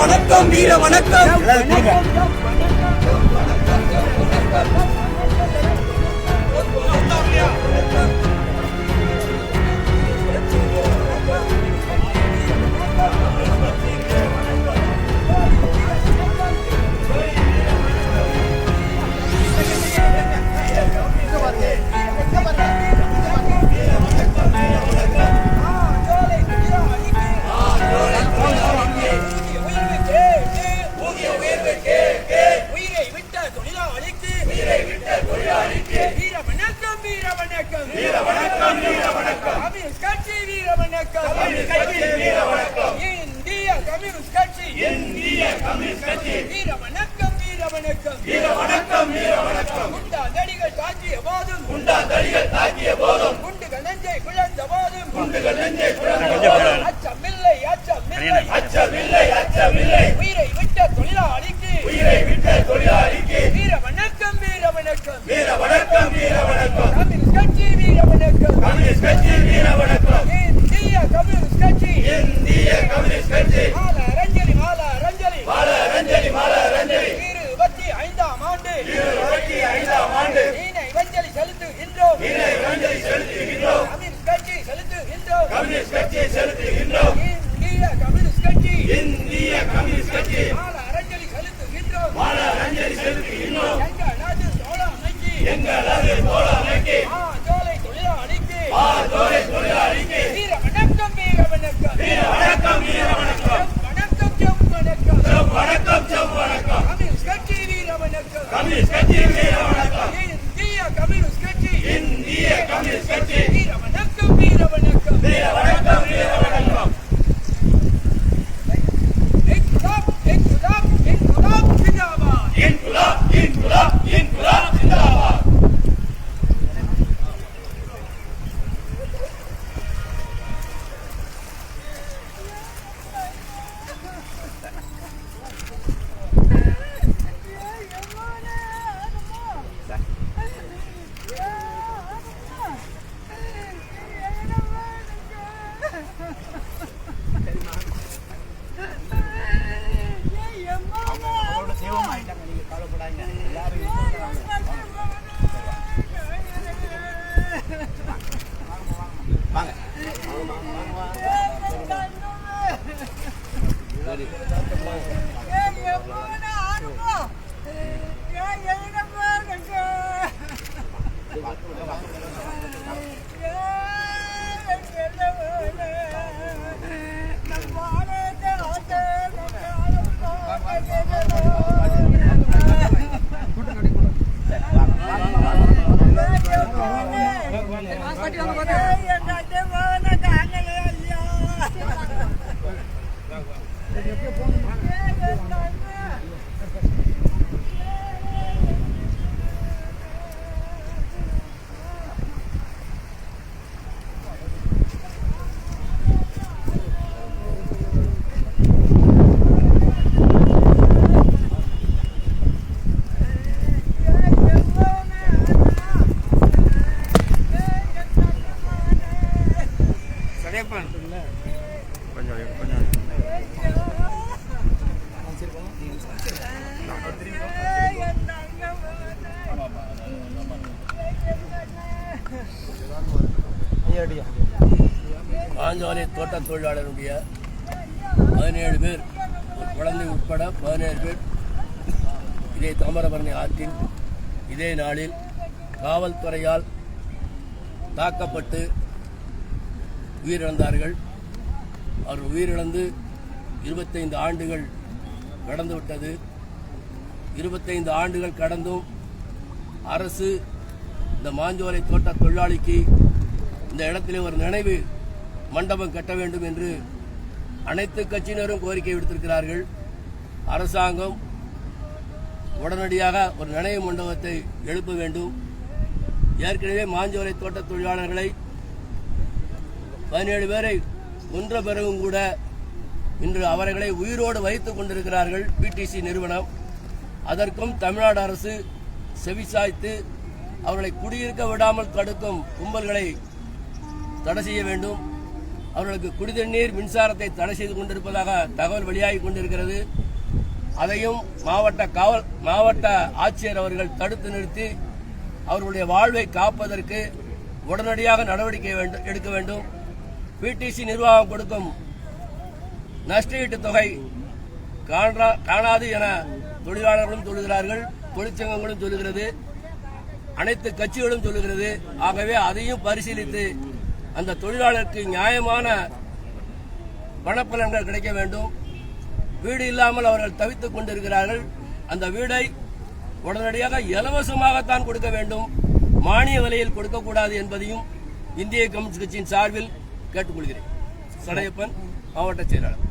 வணக்கம் வீர வணக்கம். வணக்கம் கம்யூனிஸ்ட் கட்சி. இந்திய கம்யூனிஸ்ட் கட்சி. இந்திய கம்யூனிஸ்ட் கட்சி வீர வணக்கம் வீர வணக்கம் வீர வணக்கம் வீர வணக்கம் குண்டா தடிகள் தாக்கிய போதும் குண்டா தடிகள் தாக்கிய போதும் குண்டுகள் நெஞ்சை குழந்த போதும் குண்டுகள் நெஞ்சை குழந்த போதும் அச்சமில்லை அச்சமில்லை அச்சமில்லை அச்சமில்லை உயிரை விட்ட தொழிலாளிக்கு உயிரை விட்ட தொழிலாளிக்கு வீர வணக்கம் வீர வணக்கம் வீர வணக்கம் வீர வணக்கம் கம்யூனிஸ்ட் கட்சி வீர வணக்கம் கம்யூனிஸ்ட் கட்சி வீர வணக்கம் இந்திய கம்யூனிஸ்ட் கட்சி இந்திய கம்யூனிஸ்ட் கட்சி மால ரஞ்சலி மால ரஞ்சலி மால ரஞ்சலி மால ரஞ்சலி இருபத்தி ஐந்தாம் ஆண்டு இருபத்தி ஐந்தாம் ஆண்டு நீனை வஞ்சலி செலுத்துகின்றோம் நீனை வஞ்சலி செலுத்துகின்றோம் கம்யூனிஸ்ட் கட்சி செலுத்துகின்றோம் கம்யூனிஸ்ட் கட்சி செலுத்துகின்றோம் இந்திய கம்யூனிஸ்ட் கட்சி இந்திய கம்யூனிஸ்ட் கட்சி மால ரஞ்சலி செலுத்துகின்றோம் மால ரஞ்சலி செலுத்துகின்றோம் எங்களது தோழமைக்கு ஜோலை தொழிலாளிக்கு ஜோலை தொழிலாளிக்கு வீர வணக்கம் வீர வணக்கம் வீர வணக்கம் வீர வணக்கம் வணக்கம் வணக்கம் வணக்கம் வணக்கம் கம்யூனிஸ்ட் கட்சி வீர வணக்கம் கம்யூனிஸ்ட் கட்சி வீர வணக்கம் আমাদের மாஞ்சோலை தோட்ட தொழிலாளருடைய பதினேழு பேர் ஒரு குழந்தை உட்பட பதினேழு பேர். இதே தாமிரபரணி ஆற்றில் இதே நாளில் காவல்துறையால் தாக்கப்பட்டு உயிரிழந்தார்கள். அவர் உயிரிழந்து இருபத்தைந்து ஆண்டுகள் கடந்துவிட்டது. இருபத்தைந்து ஆண்டுகள் கடந்தும் அரசு இந்த மாஞ்சோலை தோட்ட தொழிலாளிக்கு இந்த இடத்திலே ஒரு நினைவு மண்டபம் கட்ட வேண்டும் என்று அனைத்து கட்சியினரும் கோரிக்கை விடுத்திருக்கிறார்கள். அரசாங்கம் உடனடியாக ஒரு நினைவு மண்டபத்தை எழுப்ப வேண்டும். ஏற்கனவே மாஞ்சோலை தோட்ட தொழிலாளர்களை பதினேழு பேரை கொன்ற பிறகும் கூட இன்று அவர்களை உயிரோடு வைத்துக் கொண்டிருக்கிறார்கள் பிடிசி நிறுவனம். அதற்கும் தமிழ்நாடு அரசு செவிசாய்த்து அவர்களை குடியிருக்க விடாமல் தடுக்கும் கும்பல்களை தடை செய்ய வேண்டும். அவர்களுக்கு குடிதண்ணீர் மின்சாரத்தை தடை செய்து கொண்டிருப்பதாக தகவல் வெளியாகி கொண்டிருக்கிறது. அதையும் மாவட்ட காவல் மாவட்ட ஆட்சியர் அவர்கள் தடுத்து நிறுத்தி அவர்களுடைய வாழ்வை காப்பதற்கு உடனடியாக நடவடிக்கை வேண்டும் எடுக்க வேண்டும். பிடிசி நிர்வாகம் கொடுக்கும் நஷ்டஈட்டு தொகை காணாது என தொழிலாளர்களும் சொல்லுகிறார்கள் தொழிற்சங்கங்களும் சொல்லுகிறது அனைத்து கட்சிகளும் சொல்லுகிறது. ஆகவே அதையும் பரிசீலித்து அந்த தொழிலாளருக்கு நியாயமான பணப்பலன்கள் கிடைக்க வேண்டும். வீடு இல்லாமல் அவர்கள் தவித்துக் கொண்டிருக்கிறார்கள். அந்த வீடை உடனடியாக இலவசமாகத்தான் கொடுக்க வேண்டும். மானிய விலையில் கொடுக்கக்கூடாது என்பதையும் இந்திய கம்யூனிஸ்ட் கட்சியின் சார்பில் கேட்டுக்கொள்கிறேன். சடையப்பன் மாவட்ட செயலாளர்.